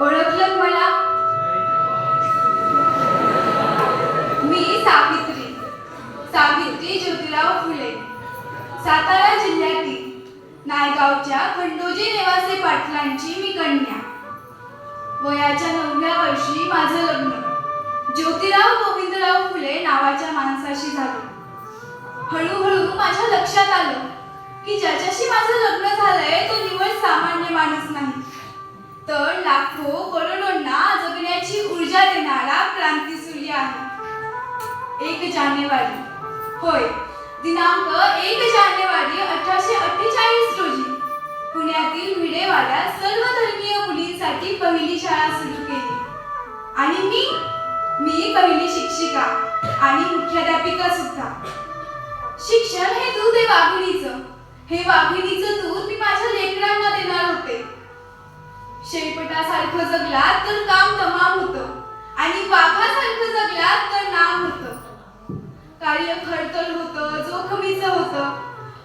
ओळखलं मला? मी सावित्री. सावित्री ज्योतिराव फुले. सातारा जिल्ह्यातील नायगावच्या खंडोजी नेवासे पाटलांची मी कन्या. वयाच्या नवव्या वर्षी माझं लग्न. ज्योतिराव गोविंदराव फुले नावाच्या माणसाशी झालं. हळूहळू माझ्या लक्षात आलं की ज्याच्याशी माझं लग्न झालं एक जानेवारी. होय. दिनांक एक जानेवारी अठराशे अठ्ठेचाळीस रोजी पुण्यातील भिडेवाड्यात सर्व धर्मीय मुलींसाठी पहिली शाळा सुरू केली. आणि मी मी पहिली शिक्षिका आणि मुख्याध्यापिका सुद्धा. शिक्षण हे दूध आहे वाघिणीचं. हे वाघिणीचं दूध मी माझ्या लेकरांना देणार होते. शेळपटासारखं जगलात तर काम तमाम होतं. आणि वाघासारखं जगलात तर नाम होतं. कार्य खडतर होतं जोखमीचं होतं.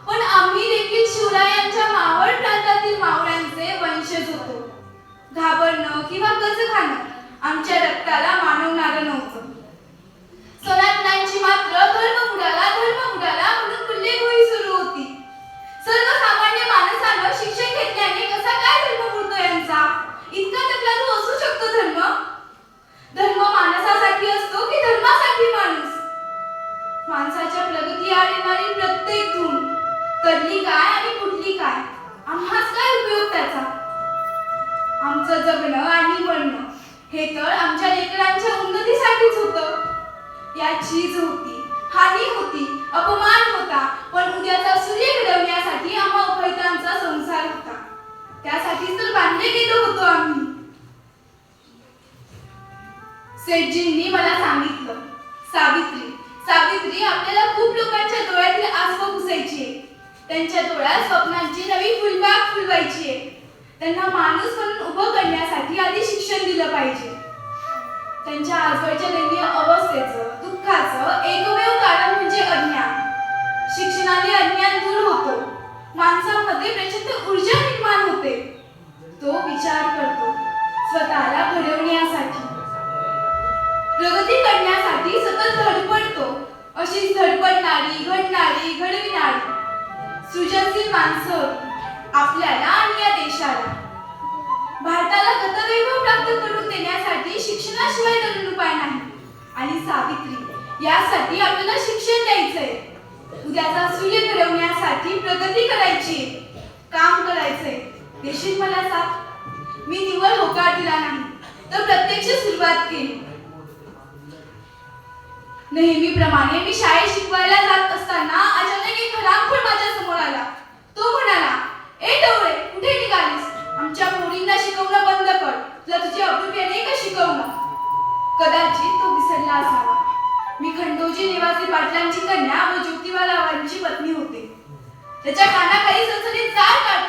पण आम्ही देखील शिवरायांच्या मावळ प्रांतातील मावळ्यांचे वंशज होतो. घाबरणं किंवा कच खाणं आमच्या रक्ताला मानवणारं नव्हतं. सनातनांची मात्र धर्म बुडाला धर्म बुडाला माणसाच्या प्रगती आणणारी प्रत्येक धून तडली काय आणि कुठली काय? आम्हाच काय उपयोग त्याचा? आमचं जगणं आणि बनणं हे तर आमच्या लेकरांच्या उन्नतीसाठीच होत. या चीज होती हानी होती अपमान होता पण उद्याचा सूर्य घडवण्यासाठी आम्हा उपहितांचा संसार होता. त्यासाठीच तर बांधले गेलो होतो आम्ही. सेठजींनी मला सांगितलं सावित्री आसव त्यांच्या डोळ्यात स्वप्नांची नवी फुलबाग फुलवायची. आहे त्यांना माणूस म्हणून उभं करण्यासाठी आधी शिक्षण दिलं पाहिजे. त्यांच्या आजवळच्या दैनीय अवस्थेचं दुःखाचं एकमेव कारण म्हणजे अज्ञान. शिक्षणाने अज्ञान दूर होतो. माणसामध्ये प्रचंड ऊर्जा निर्माण होते. तो विचार करतो स्वतःला घडवण्यासाठी. प्रगती करण्यासाठी सतत धडपडतो. अशीच धडपडणारी घडणारी घडविणारी सृजनशील माणसं आपल्याला आणि या देशाला भारताला गतवैभव प्राप्त करून देण्यासाठी शिक्षणाशिवाय नवीन उपाय नाही. आणि सावित्री यासाठी आपल्याला शिक्षण द्यायचंय. उद्याचा सूर्य घडवण्यासाठी प्रगती करायची काम करायचंय. देशील मला साथ. मी निवड होकार दिला नाही. तर प्रत्यक्ष सुरुवात केली. नेहमीप्रमाणे मी शाळेत शिकवायला जात असताना अचानक एक हरामखोर माझ्यासमोर आला. तो म्हणाला ए डोळे कुठे निघालीस? आमच्या मुलींना शिकवणं बंद कर. तुला तुझी अभ्युपे नाही का शिकवणं? कदाचित तो विसरला असावा. मी खंडोजी निवासी पाटलांची कन्या व ज्योतिबालावांची पत्नी होते. त्याच्या कानाखाली सणसणीत जाळ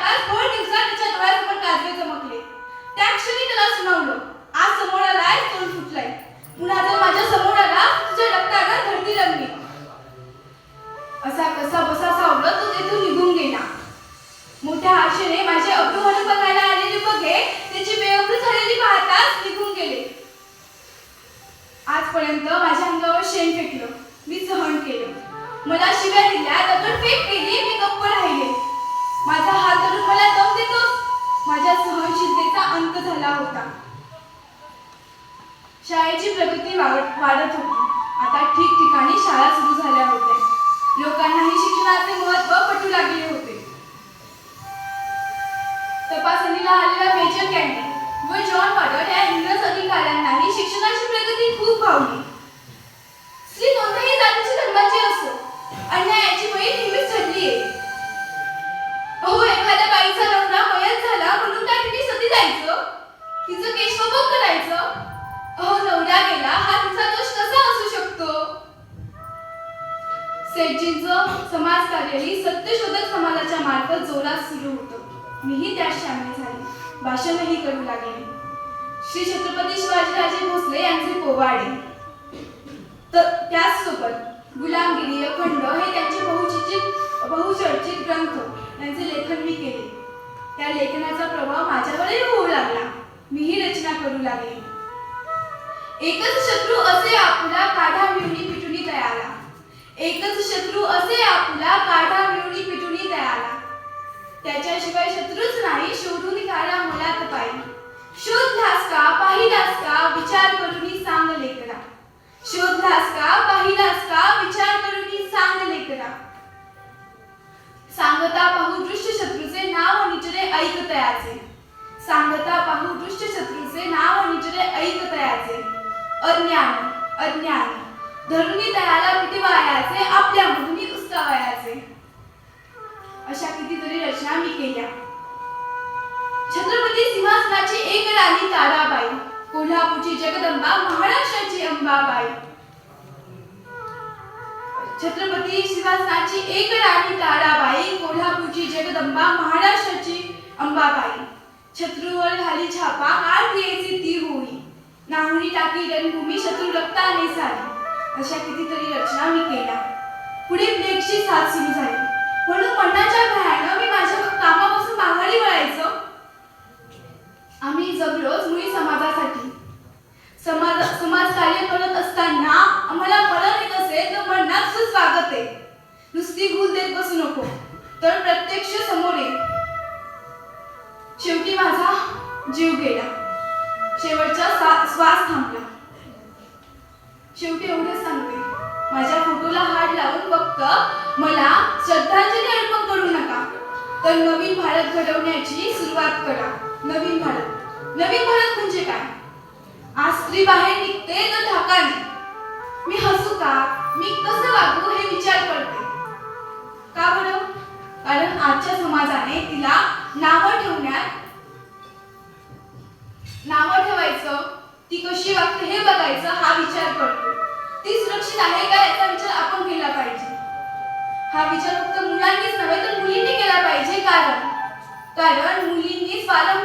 त्या आशेने माझे अभिमान बघायला आलेले बघे त्याची बेअब्रू झालेली पाहताच निघून गेले. आजपर्यंत माझ्या अंगावर शेण फेकलं मी सहन केलं. मला शिव्या दिल्या दगडफेक केली मी गप्प राहिले. माझा हात धरून मला दम देतो. माझ्या सहनशीलतेचा अंत झाला होता. शाळेची प्रगती वाढत होती. आता ठिकठिकाणी शाळा सुरू झाल्या होत्या. लोकांनाही शिक्षणाचे महत्त्व पटू लागले होते. पावली. श्री भावली स्त्री कोणत्याही जातीची धर्माची असो अन्यायाची बळी नेहमीच ठरली आहे. अहो एखाद्या बाईचा नवरा मयत झाला म्हणून काय तिने सती जायचं? तिचं केशवभोग करायचं? अहो नवरा गेला हा तिचा दोष कसा असू शकतो? सेठजींचं समाज कार्यही सत्यशोधक समाजाच्या मार्फत जोरात सुरू होतं. मीही त्यात सामील झाले. भाषणही करू लागले. श्री छत्रपती शिवाजीराजे भोसले यांचे पोवाडे. तर त्याचसोबत गुलामगिरी अखंड हे त्यांचे बहुचर्चित बहुचर्चित ग्रंथ यांचे लेखन मी केले. त्या लेखनाचा प्रभाव माझ्यावरही होऊ लागला. मीही रचना करू लागे एकच शत्रू असे आपला काढा मिळणी पिटुनी तयाला. एकच शत्रू असे आपला काढा मिळणी पिटुनी तयाला. त्याच्याशिवाय शत्रूच नाही शोधून काढा मला पाहिजे शोधलास का पाहिलास का विचार करून सांग लेकरा शोधलास का पाहिलास का विचार करून सांग लेकरा सांगता पाहू दृश्य शत्रूचे नाव निजरे ऐक तयाचे. सांगता पाहू दृश्य शत्रूचे नाव निजरे ऐक तयाचे. अज्ञान अज्ञान. धरुणी तयाला पिटिवायाचे आपल्या मधुनी उस्तावयाचे. अशा कितीतरी रचना मी केल्या. छत्रपती सिंहासनाची एक राणी ताराबाई कोल्हापूरची जगदंबा महाराष्ट्राची अंबाबाई. छत्रपती सिंहासनाची एक राणी ताराबाई कोल्हापूरची जगदंबा महाराष्ट्राची अंबाबाई. शत्रूवर झाली छापा आर क्रियेची ती होई नाहुनी टाकी रणभूमी शत्रू रक्ताने झाली. अशा कितीतरी रचना मी केल्या. पुढे प्लेगची साथ सुरू झाली. म्हणून पन्नाच्या भयानं मी माझ्या कामापासून माघारी वळायचं. आम्ही जगलोच मुली समाजासाठी. समाज समाजकार्य करत असताना आम्हाला मरण येत असेल तर मरणात तुझं स्वागत आहे. नुसती घुस देत बसू नको. तर प्रत्यक्ष समोर ये. शेवटी माझा जीव गेला. शेवटचा श्वास थांबला. शेवटी एवढं सांगते. माझ्या फोटोला हात लावून फक्त मला श्रद्धांजली अर्पण करू नका. तर नवीन भारत घडवण्याची सुरुवात करा. नवीन भारत. नवीन भारत म्हणजे काय? आज स्त्री बाहेर निघते ना धाकाने मी हसू का? मी कसं वागू हे विचार करते. का बरं? कारण आजच्या समाजाने तिला नावं ठेवण्यात नावं ठेवायचं ती कशी वागते हे बघायचं हा विचार करतो. ती सुरक्षित आहे का याचा विचार आपण केला पाहिजे. हा विचार फक्त मुलांनीच नव्हे तर मुलींनी केला पाहिजे. कारण कारण मुलींनी स्वावलंबी